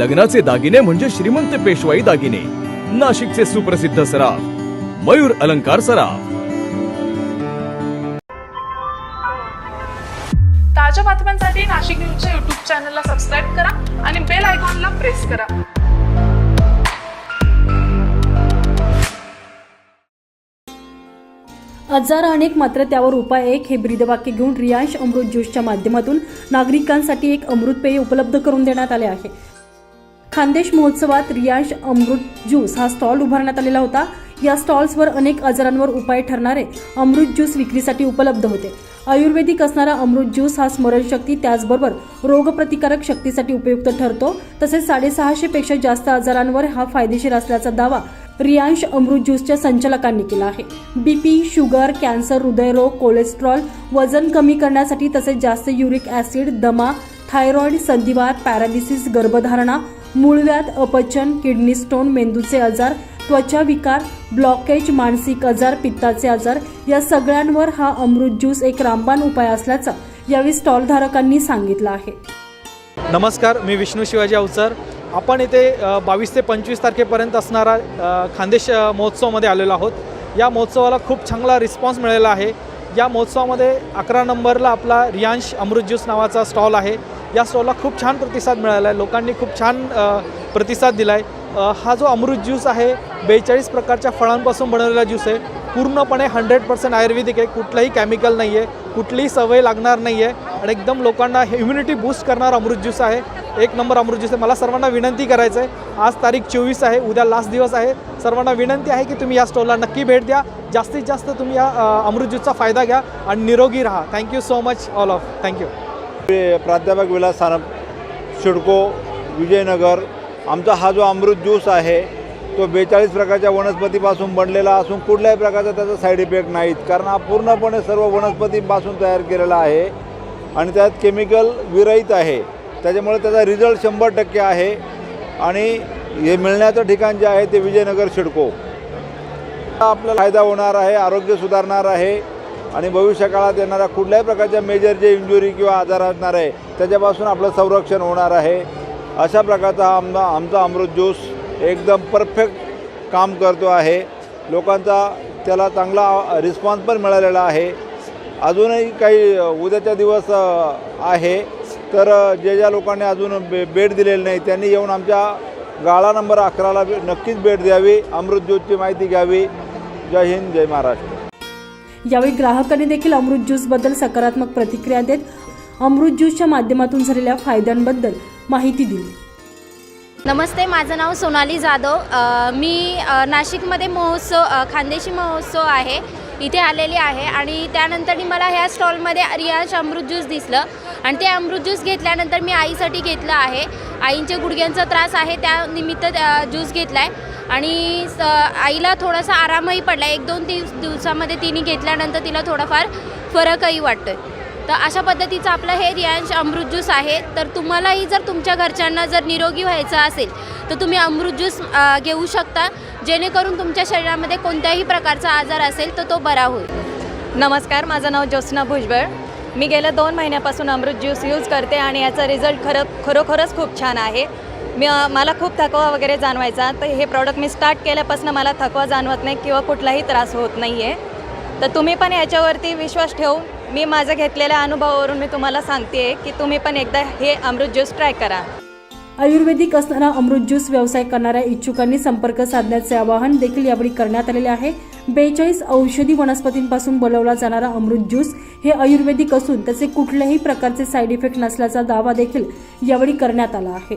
लग्नाचे दागिने म्हणजे श्रीमंत पेशवाई दागिने. नाशिकचे सुप्रसिद्ध सराफ मयूर अलंकार सराफ. ताज्या बातम्यांसाठी नाशिक न्यूजच्या युट्यूब चॅनलला सबस्क्राईब करा आणि बेल आयकॉनला प्रेस करा. आजार अनेक मात्र त्यावर उपाय एक हे ब्रीदवाक्य घेऊन रियांश अमृत ज्यूसच्या माध्यमातून नागरिकांसाठी एक अमृत पेय उपलब्ध करून देण्यात आले आहे. खानदेश महोत्सवात रियांश अमृत ज्यूस हा स्टॉल उभारण्यात आलेला होता. या स्टॉल्सवर अनेक आजारांवर उपाय ठरणारे अमृत ज्यूस विक्रीसाठी उपलब्ध होते. आयुर्वेदिक असणारा अमृत ज्यूस हा स्मरणशक्ती त्याचबरोबर रोगप्रतिकारक शक्तीसाठी उपयुक्त ठरतो. तसेच साडेसहाशे पेक्षा जास्त आजारांवर हा फायदेशीर असल्याचा दावा रियांश अमृत ज्यूसच्या संचालकांनी केला आहे. बीपी शुगर कॅन्सर हृदयरोग कोलेस्ट्रॉल वजन कमी करण्यासाठी तसेच जास्त युरिक ऍसिड दमा थायरॉइड संधिवात पॅरालिसिस गर्भधारणा मूळव्याध अपचन किडनी स्टोन मेंदूचे आजार त्वचा विकार ब्लॉकेज मानसिक आजार पित्ताचे आजार या सगळ्यांवर हा अमृत ज्यूस एक रामबाण उपाय असल्याचं यावेळी स्टॉलधारकांनी सांगितलं आहे. नमस्कार मी विष्णू शिवाजी अवचर. आपण इथे बावीस ते पंचवीस तारखेपर्यंत असणारा खानदेश महोत्सवामध्ये आलेलो आहोत. या महोत्सवाला खूप चांगला रिस्पॉन्स मिळालेला आहे. या महोत्सवामध्ये अकरा नंबरला आपला रियांश अमृत ज्यूस नावाचा स्टॉल आहे. या स्टॉलला खूप छान प्रतिसाद मिळाला आहे लोकांनी खूप छान प्रतिसाद दिला आहे हा जो अमृत ज्यूस आहे बेचाळीस प्रकारच्या फळांपासून बनवलेला ज्यूस आहे. पूर्णपणे हंड्रेड पर्सेंट आयुर्वेदिक आहे. कुठलंही केमिकल नाही आहे कुठलीही सवय लागणार नाही आहे आणि एकदम लोकांना इम्युनिटी बूस्ट करणार अमृत ज्यूस आहे. एक नंबर अमृत ज्यूस आहे. मला सर्वांना विनंती करायचं आहे आज तारीख चोवीस आहे. उद्या लास्ट दिवस आहे. सर्वांना विनंती आहे की तुम्ही या स्टॉलला नक्की भेट द्या. जास्तीत जास्त तुम्ही या अमृत ज्यूसचा फायदा घ्या आणि निरोगी राहा. Thank you so much all of thank you प्राध्यापक विलास सानप शिडको विजयनगर आमचा हा जो अमृत ज्यूस आहे तो बेचाळीस प्रकारच्या वनस्पतीपासून बनलेला असून कुठल्याही प्रकारचा त्याचा साईड इफेक्ट नाहीत. कारण हा पूर्णपणे सर्व वनस्पतीपासून तयार केलेला आहे आणि त्यात केमिकल विरहित आहे. त्याच्यामुळे त्याचा रिझल्ट शंभर टक्के आहे आणि हे मिळण्याचं ठिकाण जे आहे ते विजयनगर शिडको. आपल्याला फायदा होणार आहे आरोग्य सुधारणार आहे. आणि भविष्यकाळात येणाऱ्या कुठल्याही प्रकारच्या मेजर जे इंजुरी किंवा आजार असणार आहे त्याच्यापासून आपलं संरक्षण होणार आहे. अशा प्रकारचा हा आमचा आमचा अमृत ज्यूस एकदम परफेक्ट काम करतो आहे. लोकांचा त्याला चांगला रिस्पॉन्स पण मिळालेला आहे. अजूनही काही उद्याचा दिवस आहे. तर जे ज्या लोकांनी अजून बे भेट दिलेली नाही त्यांनी येऊन आमच्या गाळा नंबर अकराला नक्कीच भेट द्यावी. अमृत ज्योतची माहिती घ्यावी. जय हिंद जय महाराष्ट्र. यावेळी ग्राहकांनी देखील अमृत ज्यूसबद्दल सकारात्मक प्रतिक्रिया देत अमृत ज्यूसच्या माध्यमातून झालेल्या फायद्यांबद्दल माहिती दिली. नमस्ते माझं नाव सोनाली जाधव. मी नाशिकमध्ये महोत्सव खानदेशी महोत्सव आहे. इथे आलेली आहे आणि त्यानंतर मला ह्या स्टॉलमध्ये रियांश अमृत ज्यूस दिसलं आणि ते अमृत ज्यूस घेतल्यानंतर मी आईसाठी घेतलं आहे. आईंचे गुडघ्यांचा त्रास आहे त्या निमित्त ज्यूस घेतला आहे आणि स आईला थोडासा आरामही पडला. एक दोन दिवस दिवसामध्ये तिने घेतल्यानंतर तिला थोडाफार फरकही वाटतोय. तर अशा पद्धतीचं आपलं हे रियांश अमृत ज्यूस आहे. तर तुम्हालाही जर तुमच्या घरच्यांना जर निरोगी व्हायचं असेल तर तुम्ही अमृत ज्यूस घेऊ शकता. जेणेकरून तुमच्या शरीरामध्ये कोणत्याही प्रकारचा आजार असेल तर तो बरा होईल. नमस्कार माझं नाव ज्योत्स्ना भुजबळ. मी गेल्या दोन महिन्यापासून अमृत ज्यूस यूज करते आणि याचा रिझल्ट खरं खरोखरच खूप छान आहे. मी मला खूप थकवा वगैरे जाणवायचा तर हे प्रॉडक्ट मी स्टार्ट केल्यापासून मला थकवा जाणवत नाही किंवा कुठलाही त्रास होत नाही आहे तर तुम्ही पण याच्यावरती विश्वास ठेवून मी माझ्या घेतलेल्या अनुभवावरून मी तुम्हाला सांगते की तुम्ही पण एकदा हे अमृत ज्यूस ट्राय करा. आयुर्वेदिक असणारा अमृत ज्यूस व्यवसाय करणाऱ्या इच्छुकांनी संपर्क साधण्याचे आवाहन देखील यावेळी करण्यात आलेले आहे. बेचाळीस औषधी वनस्पतींपासून बनवला जाणारा अमृत ज्यूस हे आयुर्वेदिक असून त्याचे कुठल्याही प्रकारचे साईड इफेक्ट नसल्याचा दावा देखील यावेळी करण्यात आला आहे.